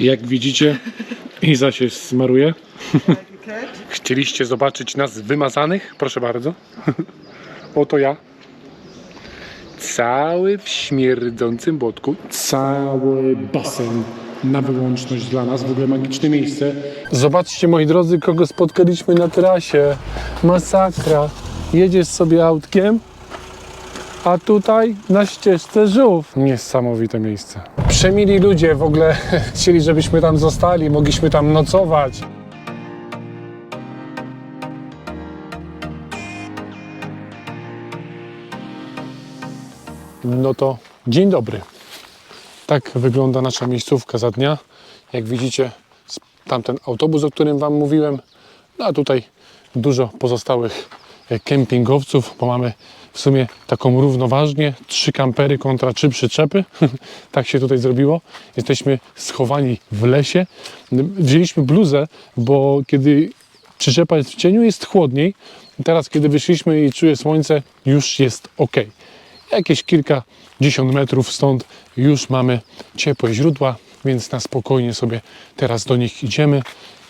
Jak widzicie, Iza się smaruje. Chcieliście zobaczyć nas wymazanych? Proszę bardzo. Oto ja. Cały w śmierdzącym błotku. Cały basen na wyłączność dla nas. W ogóle magiczne miejsce. Zobaczcie, moi drodzy, kogo spotkaliśmy na trasie. Masakra. Jedziesz sobie autkiem, a tutaj na ścieżce żółw. Niesamowite miejsce. Przemili ludzie w ogóle chcieli, żebyśmy tam zostali, mogliśmy tam nocować. No to dzień dobry. Tak wygląda nasza miejscówka za dnia. Jak widzicie, tamten autobus, o którym Wam mówiłem, no a tutaj dużo pozostałych e, kempingowców, bo mamy w sumie taką równoważnie trzy kampery kontra trzy przyczepy. tak się tutaj zrobiło. Jesteśmy schowani w lesie. Wzięliśmy bluzę, bo kiedy przyczepa jest w cieniu, jest chłodniej. Teraz, kiedy wyszliśmy i czuję słońce, już jest ok. Jakieś kilkadziesiąt metrów stąd już mamy ciepłe źródła, więc na spokojnie sobie teraz do nich idziemy.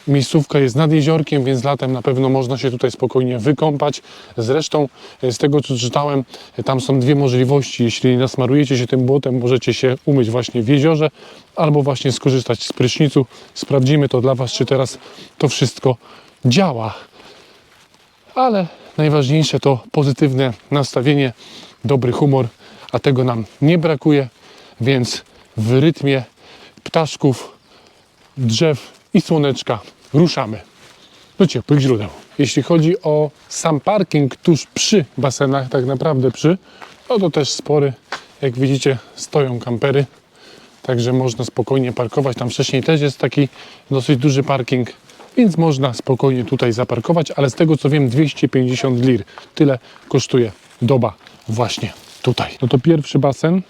Miejscówka jest nad jeziorkiem, więc latem na pewno można się tutaj spokojnie wykąpać. Zresztą e, z tego co czytałem, e, tam są dwie możliwości. Jeśli nasmarujecie się tym błotem, możecie się umyć właśnie w jeziorze albo właśnie skorzystać z prysznicu. Sprawdzimy to dla Was, czy teraz to wszystko działa ale najważniejsze to pozytywne nastawienie, dobry humor, a tego nam nie brakuje, więc w rytmie ptaszków, drzew i słoneczka ruszamy do ciepłych źródeł. Jeśli chodzi o sam parking tuż przy basenach, tak naprawdę przy, no to też spory. Jak widzicie, stoją kampery, także można spokojnie parkować. Tam wcześniej też jest taki dosyć duży parking, więc można spokojnie tutaj zaparkować, ale z tego co wiem 250 lir. Tyle kosztuje doba właśnie tutaj. No to pierwszy basen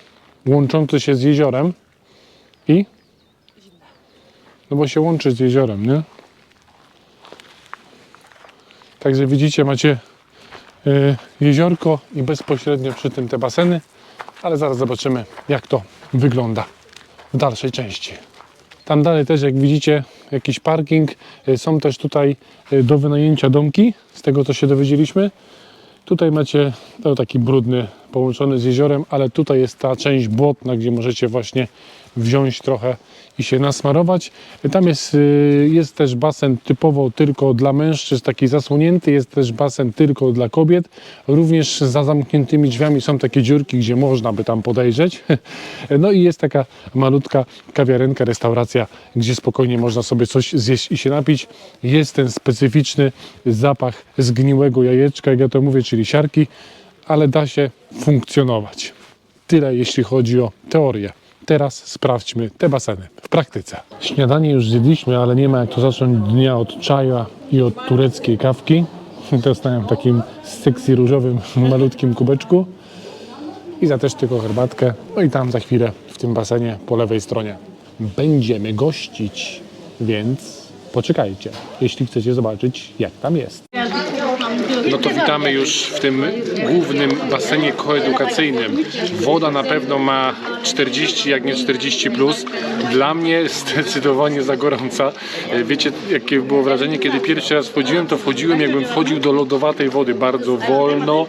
łączący się z jeziorem i no bo się łączy z jeziorem, nie? Także widzicie, macie y, jeziorko i bezpośrednio przy tym te baseny, ale zaraz zobaczymy jak to wygląda w dalszej części. Tam dalej też, jak widzicie, jakiś parking. Y, Są też tutaj y, do wynajęcia domki, z tego co się dowiedzieliśmy. Tutaj macie no, taki brudny, połączony z jeziorem, ale tutaj jest ta część błotna, gdzie możecie właśnie wziąć trochę i się nasmarować. Tam jest, y, jest też basen typowo tylko dla mężczyzn, taki zasłonięty. Jest też basen tylko dla kobiet. Również za zamkniętymi drzwiami są takie dziurki, gdzie można by tam podejrzeć. No i jest taka malutka kawiarenka, restauracja, gdzie spokojnie można sobie coś zjeść i się napić. Jest ten specyficzny zapach zgniłego jajeczka, jak ja to mówię, czyli siarki, ale da się funkcjonować. Tyle jeśli chodzi o teorię. Teraz sprawdźmy te baseny w praktyce. Śniadanie już zjedliśmy, ale nie ma jak to zacząć dnia od czaja i od tureckiej kawki. Dostałem w takim sexy różowym malutkim kubeczku. I za też tylko herbatkę. No i tam za chwilę w tym basenie po lewej stronie będziemy gościć. Więc poczekajcie, jeśli chcecie zobaczyć jak tam jest. No to witamy już w tym głównym basenie koedukacyjnym. Woda na pewno ma 40, jak nie 40 plus. Dla mnie zdecydowanie za gorąca. Wiecie, jakie było wrażenie, kiedy pierwszy raz wchodziłem, to wchodziłem jakbym wchodził do lodowatej wody bardzo wolno,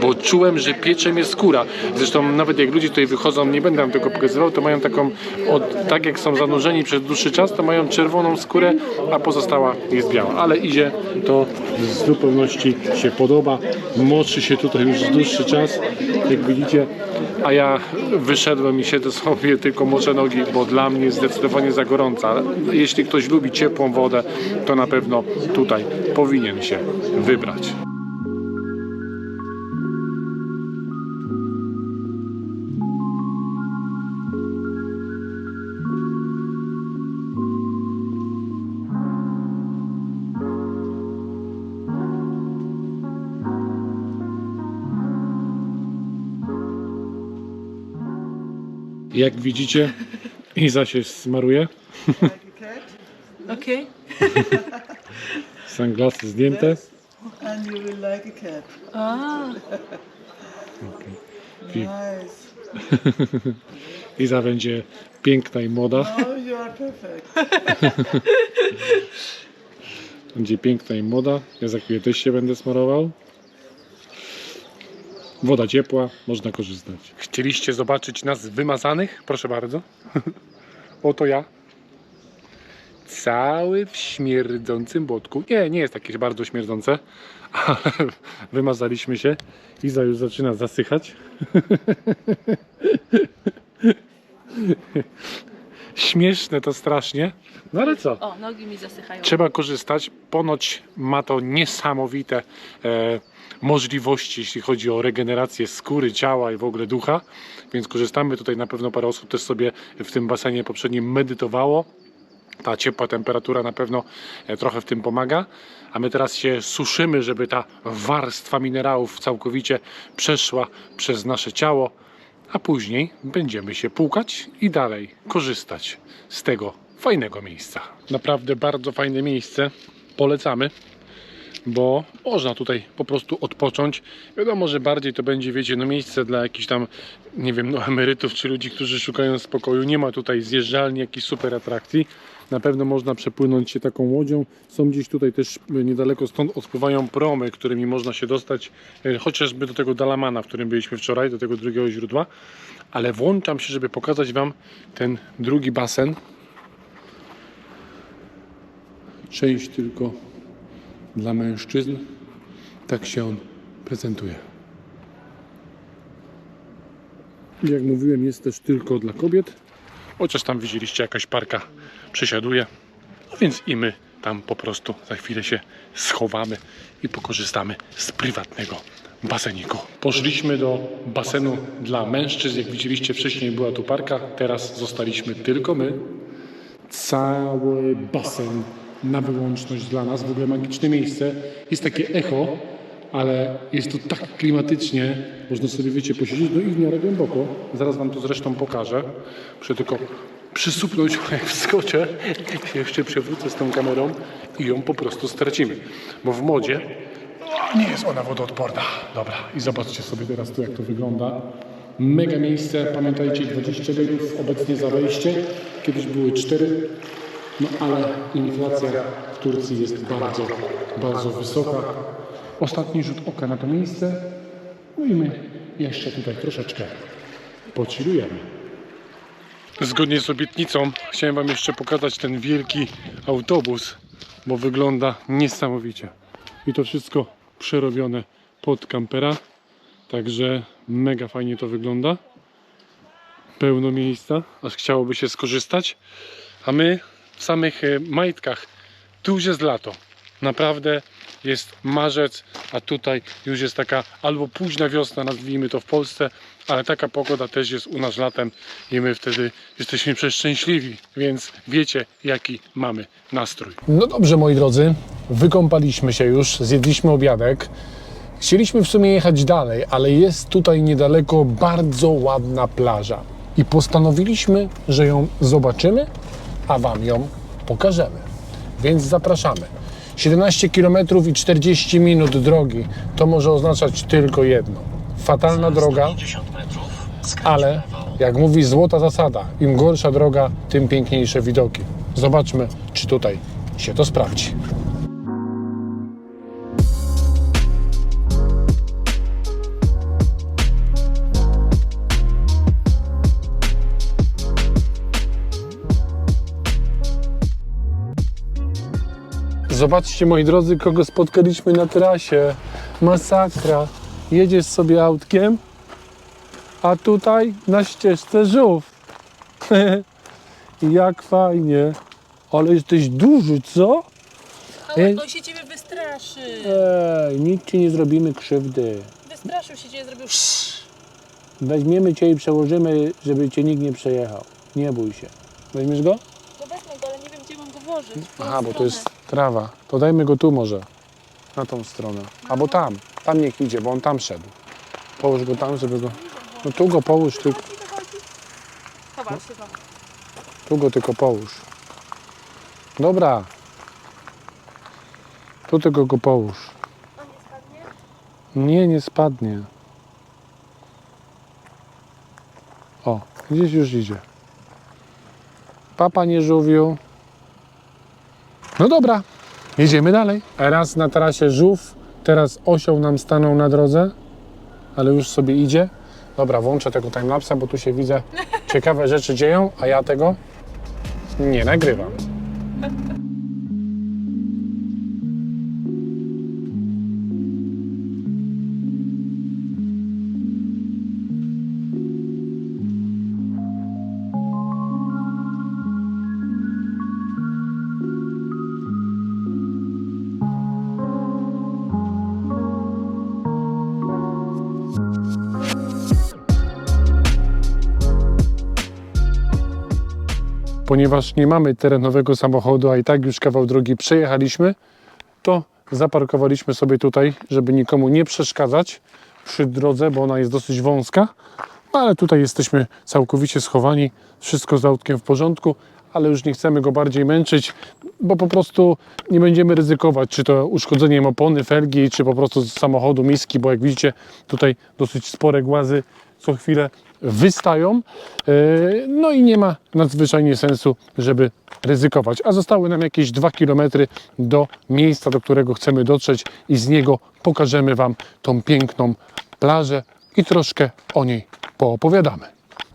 bo czułem, że piecze mnie skóra. Zresztą nawet jak ludzie tutaj wychodzą, nie będę wam tego pokazywał, to mają taką, od, tak jak są zanurzeni przez dłuższy czas, to mają czerwoną skórę, a pozostała jest biała. Ale idzie to w zupełności się podoba. Moczy się tutaj już dłuższy czas, jak widzicie. A ja wyszedłem i siedzę sobie tylko moczę nogi, bo dla mnie jest zdecydowanie za gorąca. Jeśli ktoś lubi ciepłą wodę, to na pewno tutaj powinien się wybrać. Jak widzicie, Iza się smaruje. Okay. Sunglasy zdjęte. And you will like a cat. Ah, Nice. Iza będzie piękna i młoda. Oh, you are perfect. Będzie piękna i młoda. Ja za chwilę też się będę smarował. Woda ciepła, można korzystać. Chcieliście zobaczyć nas wymazanych? Proszę bardzo. Oto ja. Cały w śmierdzącym błotku. Nie, nie jest takie bardzo śmierdzące, ale wymazaliśmy się. Iza już zaczyna zasychać. Śmieszne to strasznie. No ale co? O, nogi mi zasychają. Trzeba korzystać. Ponoć ma to niesamowite e, możliwości, jeśli chodzi o regenerację skóry, ciała i w ogóle ducha. Więc korzystamy. Tutaj na pewno parę osób też sobie w tym basenie poprzednim medytowało. Ta ciepła temperatura na pewno e, trochę w tym pomaga. A my teraz się suszymy, żeby ta warstwa minerałów całkowicie przeszła przez nasze ciało. A później będziemy się płukać i dalej korzystać z tego fajnego miejsca. Naprawdę bardzo fajne miejsce. Polecamy, bo można tutaj po prostu odpocząć. Wiadomo, że bardziej to będzie, wiecie, no miejsce dla jakichś tam, nie wiem, no emerytów czy ludzi, którzy szukają spokoju. Nie ma tutaj zjeżdżalni, jakichś super atrakcji. Na pewno można przepłynąć się taką łodzią. Są gdzieś tutaj też e, niedaleko stąd odpływają promy, którymi można się dostać e, chociażby do tego Dalamana, w którym byliśmy wczoraj, do tego drugiego źródła. Ale włączam się, żeby pokazać Wam ten drugi basen. Część tylko dla mężczyzn. Tak się on prezentuje. Jak mówiłem, jest też tylko dla kobiet. Chociaż tam widzieliście, jakaś parka przesiaduje. No więc i my tam po prostu za chwilę się schowamy i pokorzystamy z prywatnego baseniku. Poszliśmy do basenu dla mężczyzn. Jak widzieliście wcześniej była tu parka, teraz zostaliśmy tylko my. Cały basen na wyłączność dla nas. W ogóle magiczne miejsce. Jest takie echo, ale jest tu tak klimatycznie. Można sobie, wiecie, posiedzieć no i w miarę głęboko. Zaraz Wam to zresztą pokażę. Muszę tylko przysupnąć, jak wskoczę, się jeszcze przewrócę z tą kamerą i ją po prostu stracimy. Bo w modzie nie jest ona wodoodporna. Dobra, i zobaczcie sobie teraz tu, jak to wygląda. Mega miejsce, pamiętajcie, 20 litrów obecnie za wejście. Kiedyś były 4, no ale inflacja w Turcji jest bardzo, bardzo wysoka. Ostatni rzut oka na to miejsce. No i my jeszcze tutaj troszeczkę pochillujemy. Zgodnie z obietnicą chciałem Wam jeszcze pokazać ten wielki autobus, bo wygląda niesamowicie. I to wszystko przerobione pod kampera. Także mega fajnie to wygląda. Pełno miejsca, aż chciałoby się skorzystać. A my w samych e, majtkach, tu już jest lato. Naprawdę jest marzec, a tutaj już jest taka albo późna wiosna, nazwijmy to w Polsce, ale taka pogoda też jest u nas latem i my wtedy jesteśmy przeszczęśliwi, więc wiecie jaki mamy nastrój. No dobrze moi drodzy, wykąpaliśmy się już, zjedliśmy obiadek. Chcieliśmy w sumie jechać dalej, ale jest tutaj niedaleko bardzo ładna plaża i postanowiliśmy, że ją zobaczymy, a Wam ją pokażemy. Więc zapraszamy. 17 km i 40 minut drogi to może oznaczać tylko jedno. Fatalna droga, ale jak mówi złota zasada, im gorsza droga, tym piękniejsze widoki. Zobaczmy, czy tutaj się to sprawdzi. Zobaczcie, moi drodzy, kogo spotkaliśmy na trasie. Masakra. Jedziesz sobie autkiem, a tutaj na ścieżce żółw. Jak fajnie. Ale jesteś duży, co? Ale on się ciebie wystraszy. Ej, nic ci nie zrobimy krzywdy. Wystraszył się ciebie, zrobił sz. Weźmiemy cię i przełożymy, żeby cię nikt nie przejechał. Nie bój się. Weźmiesz go? No wezmę go, ale nie wiem gdzie mam go włożyć. Aha, bo to jest trawa. To dajmy go tu może. Na tą stronę. Albo tam. Tam niech idzie, bo on tam szedł. Połóż go tam, żeby go... No tu go połóż, tylko. Zobacz zobacz. tu go tylko połóż. Dobra. Tu tylko go połóż. Nie spadnie? Nie, nie spadnie. O, Gdzieś już idzie. Papa nie żółwiu. No dobra, jedziemy dalej. Raz na trasie żółw, teraz osioł nam stanął na drodze, ale już sobie idzie. Dobra, włączę tego timelapsa, bo tu się widzę, ciekawe rzeczy dzieją, a ja tego nie nagrywam. Ponieważ nie mamy terenowego samochodu, a i tak już kawał drogi przejechaliśmy, to zaparkowaliśmy sobie tutaj, żeby nikomu nie przeszkadzać przy drodze, bo ona jest dosyć wąska. No, ale tutaj jesteśmy całkowicie schowani, wszystko z autkiem w porządku, ale już nie chcemy go bardziej męczyć, bo po prostu nie będziemy ryzykować, czy to uszkodzeniem opony, felgi, czy po prostu z samochodu miski, bo jak widzicie, tutaj dosyć spore głazy co chwilę wystają. Yy, No i nie ma nadzwyczajnie sensu, żeby ryzykować. A zostały nam jakieś 2 km do miejsca, do którego chcemy dotrzeć i z niego pokażemy Wam tą piękną plażę i troszkę o niej poopowiadamy.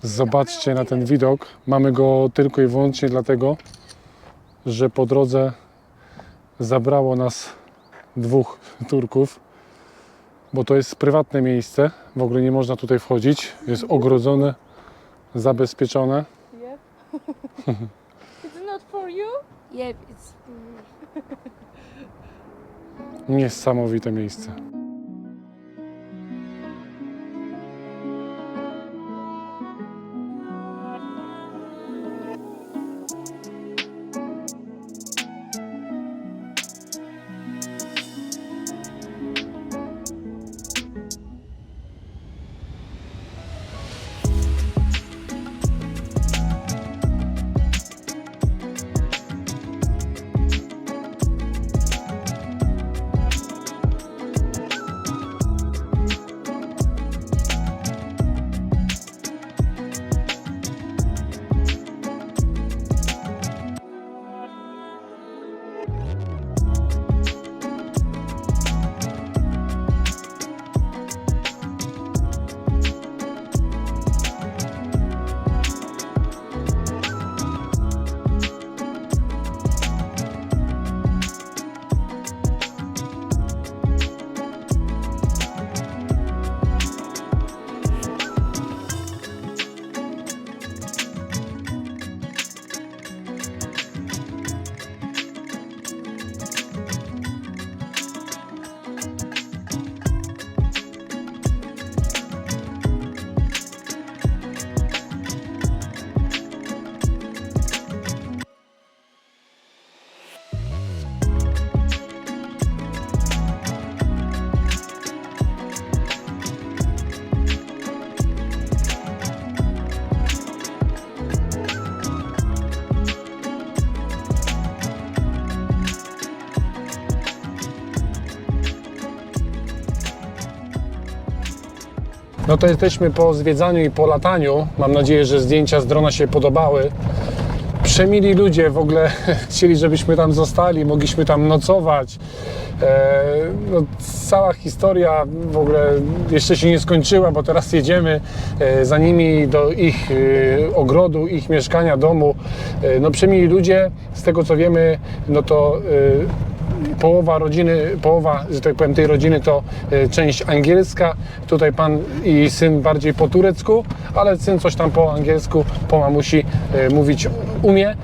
Zobaczcie na ten widok. Mamy go tylko i wyłącznie dlatego, że po drodze zabrało nas dwóch Turków, bo to jest prywatne miejsce. W ogóle nie można tutaj wchodzić. Jest ogrodzone, zabezpieczone. Yep. It's not for you? Yep, it's Niesamowite miejsce. No to jesteśmy po zwiedzaniu i po lataniu. Mam nadzieję, że zdjęcia z drona się podobały. Przemili ludzie w ogóle chcieli, żebyśmy tam zostali, mogliśmy tam nocować. E, no, cała historia w ogóle jeszcze się nie skończyła, bo teraz jedziemy e, za nimi do ich e, ogrodu, ich mieszkania, domu. No przemili ludzie, z tego co wiemy, no to połowa rodziny, połowa, że tak powiem, tej rodziny to e, część angielska. Tutaj pan i syn bardziej po turecku, ale syn coś tam po angielsku, po mamusi e, mówić umie.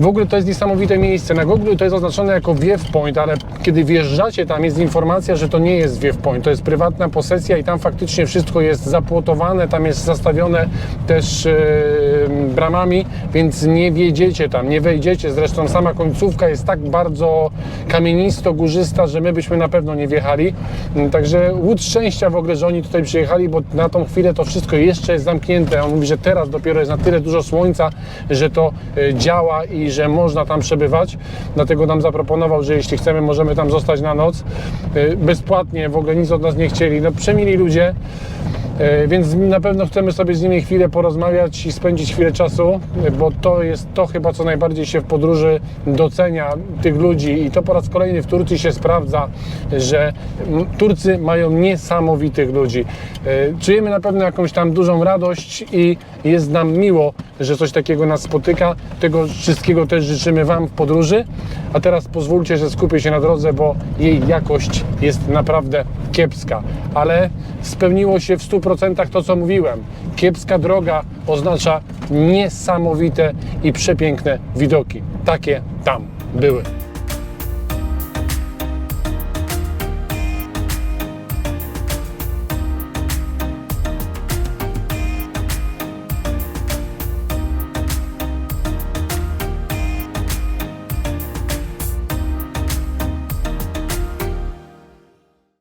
W ogóle to jest niesamowite miejsce. Na Google to jest oznaczone jako Wiew Point, ale kiedy wjeżdżacie tam jest informacja, że to nie jest Wiew Point. To jest prywatna posesja i tam faktycznie wszystko jest zapłotowane, tam jest zastawione też e, bramami, więc nie wjedziecie tam, nie wejdziecie. Zresztą sama końcówka jest tak bardzo kamienisto-górzysta, że my byśmy na pewno nie wjechali. Mm, Także łód szczęścia w ogóle, że oni tutaj przyjechali, bo na tą chwilę to wszystko jeszcze jest zamknięte. On mówi, że teraz dopiero jest na tyle dużo słońca, że to e, działa i że można tam przebywać. Dlatego nam zaproponował, że jeśli chcemy, możemy tam zostać na noc. E, Bezpłatnie, w ogóle nic od nas nie chcieli. No przemili ludzie. E, Więc na pewno chcemy sobie z nimi chwilę porozmawiać i spędzić chwilę czasu, bo to jest to chyba, co najbardziej się w podróży docenia tych ludzi i to po raz kolejny w Turcji się sprawdza, że Turcy mają niesamowitych ludzi. E, Czujemy na pewno jakąś tam dużą radość i jest nam miło, że coś takiego nas spotyka. Tego wszystkiego też życzymy Wam w podróży. A teraz pozwólcie, że skupię się na drodze, bo jej jakość jest naprawdę kiepska. Ale spełniło się w 100% to, co mówiłem. Kiepska droga oznacza niesamowite i przepiękne widoki. Takie tam były.